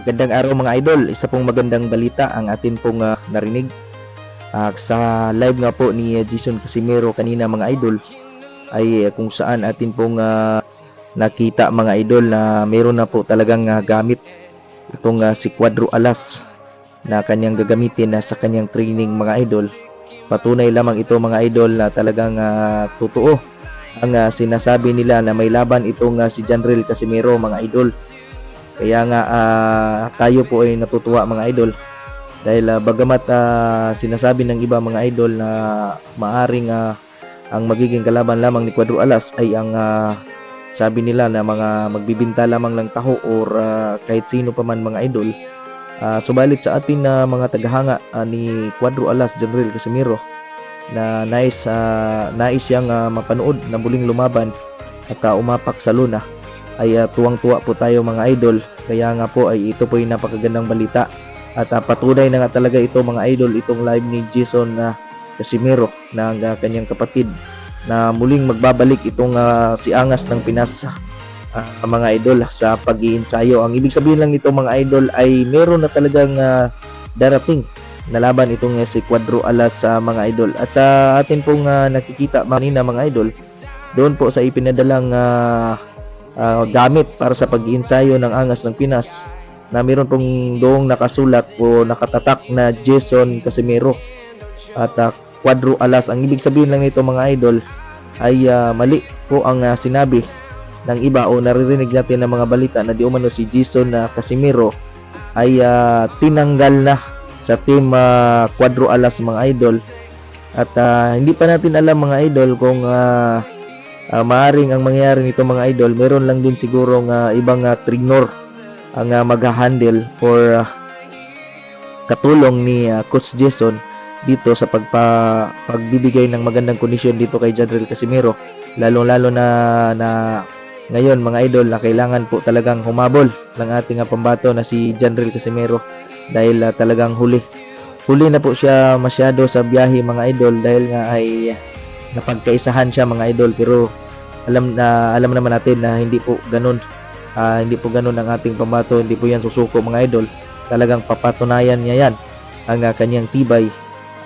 Magandang araw mga idol. Isa pong magandang balita ang atin pong ah, narinig Ah, sa live nga po ni ah, Jason Casimiro kanina mga idol ay kung saan atin pong ah, nakita mga idol na meron na po talagang ah, gamit itong ah, si Quadro Alas na kanyang gagamitin na sa kanyang training mga idol. Patunay lamang ito mga idol na talagang ah, totoo ang ah, sinasabi nila na may laban itong ah, si Janril Casimiro mga idol. Kaya nga ah, tayo po ay natutuwa mga idol dahil ah, bagamat ah, sinasabi ng iba mga idol na maaring ah, ang magiging kalaban lamang ni Cuadro Alas ay ang ah, sabi nila na mga magbibinta lamang ng taho or ah, kahit sino pa man mga idol. Ah, subalit sa atin na mga tagahanga ah, ni Cuadro Alas General Casimiro na nais ah, nais siyang ah, mapanood na muling lumaban at ah, umapak sa luna ay ah, tuwang-tuwa po tayo mga idol kaya nga po ay ito po yung napakagandang balita at ah, patunay na nga talaga ito mga idol itong live ni Jason na Casimiro na ah, kanyang kapatid na muling magbabalik itong ah, si Angas ng Pinas ah, mga idol sa pag-iinsayo. Ang ibig sabihin lang nito mga idol ay meron na talagang ah, darating na laban itong ah, si Quadro Alas sa mga idol. At sa atin pong ah, nakikita kanina mga idol, doon po sa ipinadalang ah, ah, gamit para sa pag-iinsayo ng Angas ng Pinas na meron pong doong nakasulat o nakatatak na Jason Casimiro at ah, Quadro Alas. Ang ibig sabihin lang nito mga idol ay ah, mali po ang ah, sinabi ng iba o naririnig natin ng mga balita na di umano si Jason na Casimiro ay ah, tinanggal na sa team ah, Quadro Alas mga idol at ah, hindi pa natin alam mga idol kung ah, ah, maaring ang mangyayari nito mga idol meron lang din siguro nga ibang ah, trainer ang uh, mag-handle for ah, katulong ni ah, Coach Jason dito sa pagpa pagbibigay ng magandang kondisyon dito kay Jadril Casimiro. Lalong-lalo na na ngayon mga idol na kailangan po talagang humabol ng ating ah, pambato na si Jadril Casimiro dahil ah, talagang huli. Huli na po siya masyado sa biyahe mga idol dahil nga ay napagkaisahan siya mga idol pero alam na alam naman natin na hindi po ganun. Ah, hindi po ganun ang ating pambato hindi po yan susuko mga idol. Talagang papatunayan niya yan ang ah, kanyang tibay.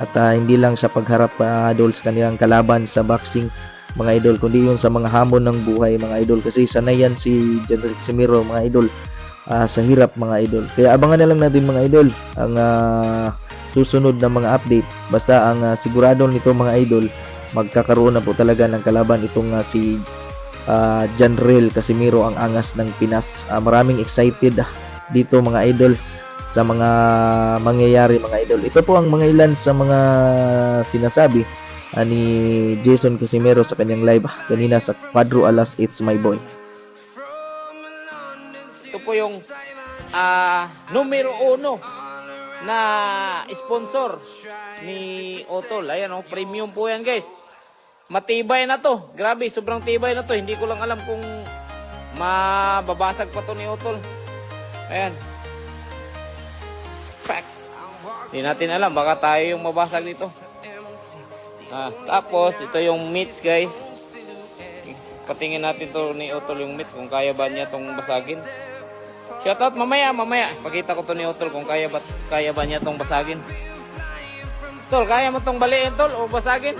At ah, hindi lang sa pagharap pa idol sa kanilang kalaban sa boxing mga idol kundi yun sa mga hamon ng buhay mga idol. Kasi sanay yan si General Casimiro mga idol ah, sa hirap mga idol. Kaya abangan na lang natin mga idol ang ah, susunod na mga update. Basta ang ah, sigurado nito mga idol magkakaroon na po talaga ng kalaban itong ah, si uh, Janrel Casimiro ang angas ng Pinas. Ah, maraming excited dito mga idol sa mga mangyayari mga idol. Ito po ang mga ilan sa mga sinasabi ah, ni Jason Casimiro sa kanyang live kanina sa Quadro Alas It's My Boy. Ito po yung ah, numero uno na sponsor ni Otol. Ayan oh, premium po yan guys. Matibay na to. Grabe, sobrang tibay na to. Hindi ko lang alam kung mababasag pa to ni Otol. Ayan. Pack. Hindi natin alam, baka tayo yung mabasag dito. Ah, tapos, ito yung meats guys. Patingin natin to ni Otol yung meats kung kaya ba niya tong basagin. Shoutout mamaya, mamaya. Pakita ko to ni Otol kung kaya ba, kaya ba niya tong basagin. Tol, kaya mo tong baliin tol o basagin?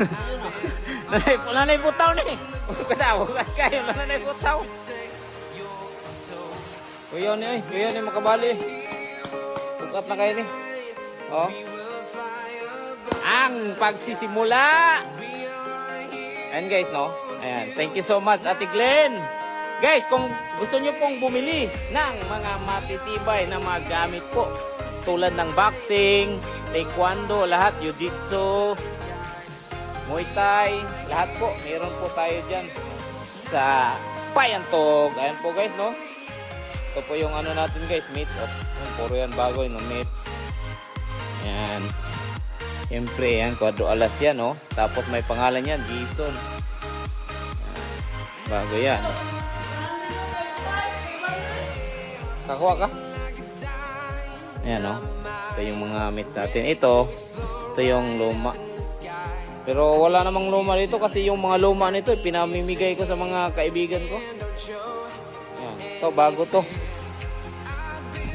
nanay, nanay putaw ni. Kaya, huwag kayo, nanay putaw. Kuya ni, kuya ni makabali. Tukat na kayo ni. Oh. Ang pagsisimula. Ayan guys, no? Ayan. Thank you so much, Ate Glenn. Guys, kung gusto nyo pong bumili ng mga matitibay na mga gamit po, tulad ng boxing, taekwondo, lahat, jiu-jitsu, muay thai, lahat po, meron po tayo dyan sa Payantog. Ayan po guys, no? Ito po yung ano natin guys, meats. Oh, puro yan bago, yung meats. Ayan. Siyempre, yan, kwadro alas yan, no? Tapos may pangalan yan, Jason. Bago yan. Kakuha ka? Ayan, no? Ito yung mga meats natin. Ito, ito yung luma. Pero wala namang luma dito kasi yung mga luma nito pinamimigay ko sa mga kaibigan ko. Yan. Ito, bago to.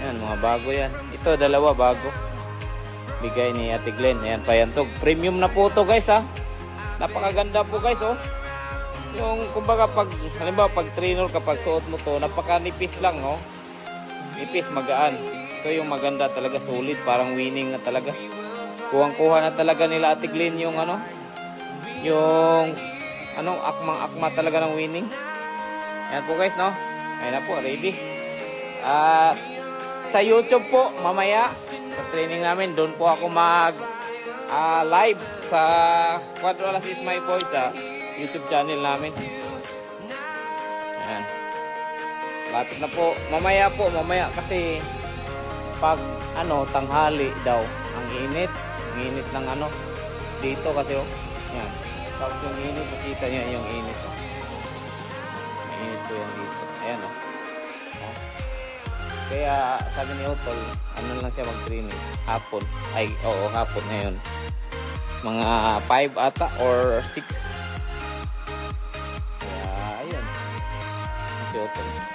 Yan, mga bago yan. Ito, dalawa bago. Bigay ni Ate Glenn. Ayan, payantog. Premium na po to guys ha. Napakaganda po guys oh. Yung kumbaga pag, halimbawa pag trainer kapag suot mo to, napakanipis lang oh. Nipis, magaan. Ito yung maganda talaga, solid. Parang winning na talaga. Kuhang-kuha na talaga nila Ate Glenn yung ano, yung ano, akmang-akma talaga ng winning. Ayan po guys, no? Ayan na po, ready. At sa YouTube po, mamaya, sa training namin, doon po ako mag ah, live sa Quadro Alas Is My Boy sa YouTube channel namin. Ayan. Lapit na po. Mamaya po, mamaya kasi pag ano, tanghali daw, ang init. Ang init ng ano, dito kasi oh. Yan. Tapos yung init, makita niyo yung init. Oh. Ang init po yan dito. Ayan oh. Oh. Kaya sabi ni Utol, ano lang siya mag-training. Hapon. Ay, oo, hapon ngayon. Mga 5 ata or 6. Kaya, ayun. Si Utol.